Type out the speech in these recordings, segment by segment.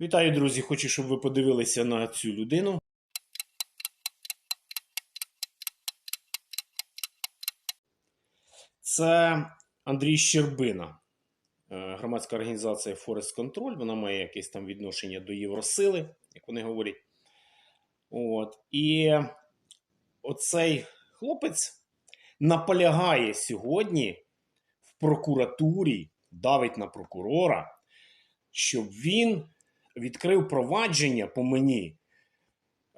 Вітаю, друзі! Хочу, щоб ви подивилися на цю людину. Це Андрій Щербина, е, громадська організація Forest Control. Вона має якесь там відношення до Євросили, як вони говорять. От. І оцей хлопець наполягає сьогодні в прокуратурі, давить на прокурора, щоб він відкрив провадження по мені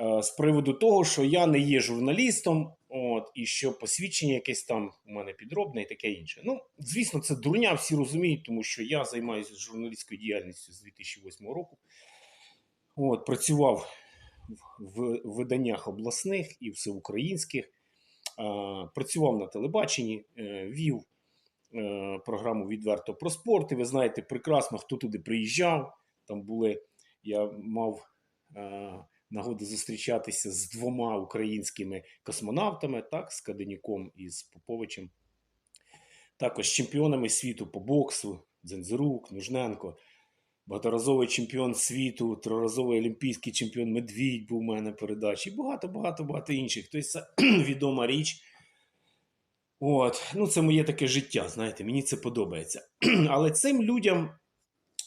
е, з приводу того, що я не є журналістом, от, і що посвідчення якесь там у мене підробне і таке інше. Ну, звісно, це дурня, всі розуміють, тому що я займаюся журналістською діяльністю з 2008 року. От, працював в виданнях обласних і всеукраїнських, е, працював на телебаченні, е, вів програму відверто про спорт. І ви знаєте прекрасно, хто туди приїжджав. Там були, я мав е, нагоду зустрічатися з двома українськими космонавтами, так, з Каденюком і з Поповичем. Також чемпіонами світу по боксу, Дзензерук, Нужненко, багаторазовий чемпіон світу, триразовий олімпійський чемпіон Медвідь був у мене передачі, і багато, багато, багато інших. Тобто це відома річ. От, ну це моє таке життя, знаєте, мені це подобається. Але цим людям,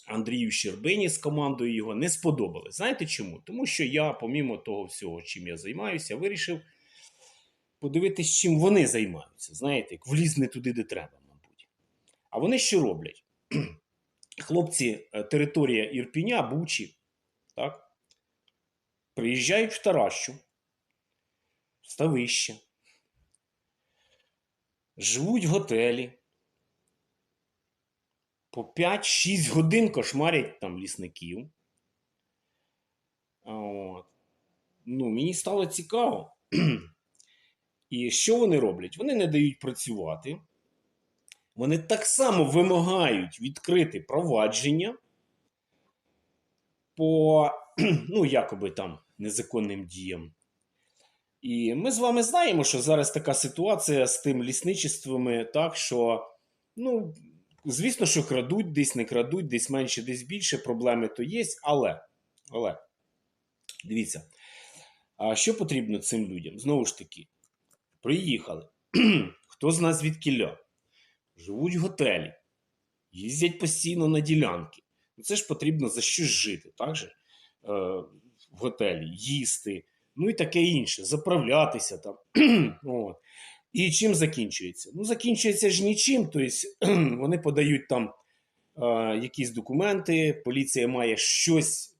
Андрію Щербині з командою його, не сподобалось. Знаєте чому? Тому що я, помімо того всього, чим я займаюся, вирішив подивитись, чим вони займаються. Знаєте, як вліз не туди, де треба, мабуть. А вони що роблять? Хлопці, е, територія Ірпіня, Бучі, так? Приїжджають в Таращу, в Ставище, живуть в готелі. По 5-6 годин кошмарять там лісників. От. Ну, мені стало цікаво. І що вони роблять? Вони не дають працювати. Вони так само вимагають відкрити провадження по, ну, якоби там незаконним діям. І ми з вами знаємо, що зараз така ситуація з тим лісничествами, так що, ну, звісно, що крадуть, десь не крадуть, десь менше, десь більше, проблеми то є, але, але, дивіться, а що потрібно цим людям? Знову ж таки, приїхали. Хто з нас звідкіля? Живуть в готелі, їздять постійно на ділянки. Ну, Це ж потрібно за щось жити, так же? Е, в готелі, їсти, ну і таке інше, заправлятися там. От. І чим закінчується? Ну, закінчується ж нічим. Тобто вони подають там е, якісь документи, поліція має щось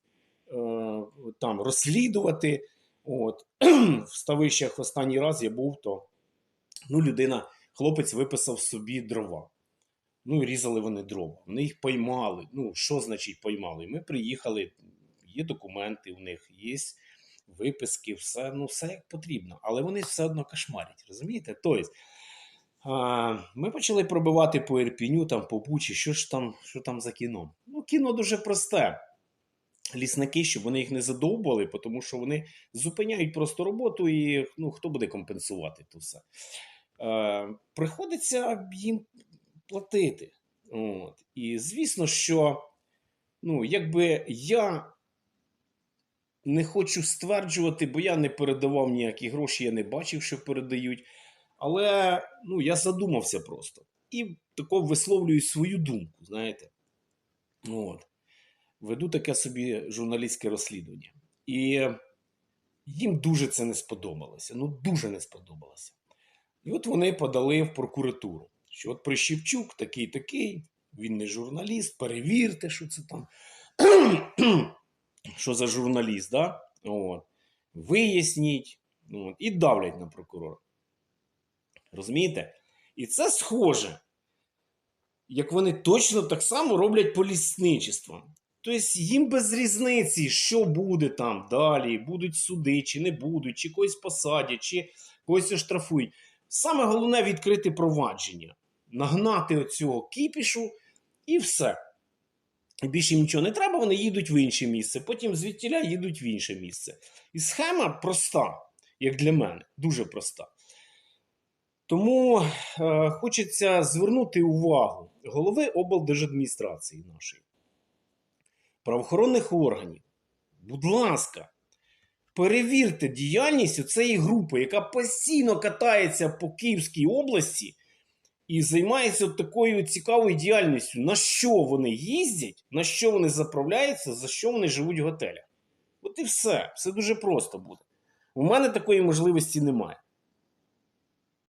е, там розслідувати. От. В ставищах останній раз я був, то ну, людина, хлопець виписав собі дрова. Ну, і різали вони дрова. Вони їх поймали. Ну, що значить поймали? Ми приїхали, є документи у них, є виписки, все, ну, все як потрібно. Але вони все одно кошмарять, розумієте? Тобто, ми почали пробивати по Ірпіню, там, по Бучі, що ж там, що там за кіно? Ну, кіно дуже просте. Лісники, щоб вони їх не задовбували, тому що вони зупиняють просто роботу, і ну, хто буде компенсувати то все. Е, приходиться їм платити. От. І звісно, що ну, якби я не хочу стверджувати, бо я не передавав ніякі гроші, я не бачив, що передають. Але ну, я задумався просто. І тако висловлюю свою думку, знаєте. От. Веду таке собі журналістське розслідування. І їм дуже це не сподобалося. Ну, дуже не сподобалося. І от вони подали в прокуратуру, що от Прищепчук такий такий, він не журналіст, перевірте, що це там, що за журналіст, да? От. виясніть от. і давлять на прокурора. Розумієте? І це схоже, як вони точно так само роблять по лісничествам. Тобто їм без різниці, що буде там далі, будуть суди, чи не будуть, чи когось посадять, чи когось оштрафують. Саме головне відкрити провадження, нагнати оцього кіпішу і все. Більше їм нічого не треба, вони їдуть в інше місце, потім звідтіля їдуть в інше місце. І схема проста, як для мене, дуже проста. Тому е, хочеться звернути увагу голови облдержадміністрації нашої. правоохоронних органів, будь ласка, перевірте діяльність цієї групи, яка постійно катається по Київській області і займається такою цікавою діяльністю. На що вони їздять, на що вони заправляються, за що вони живуть в готелях. От і все. Все дуже просто буде. У мене такої можливості немає.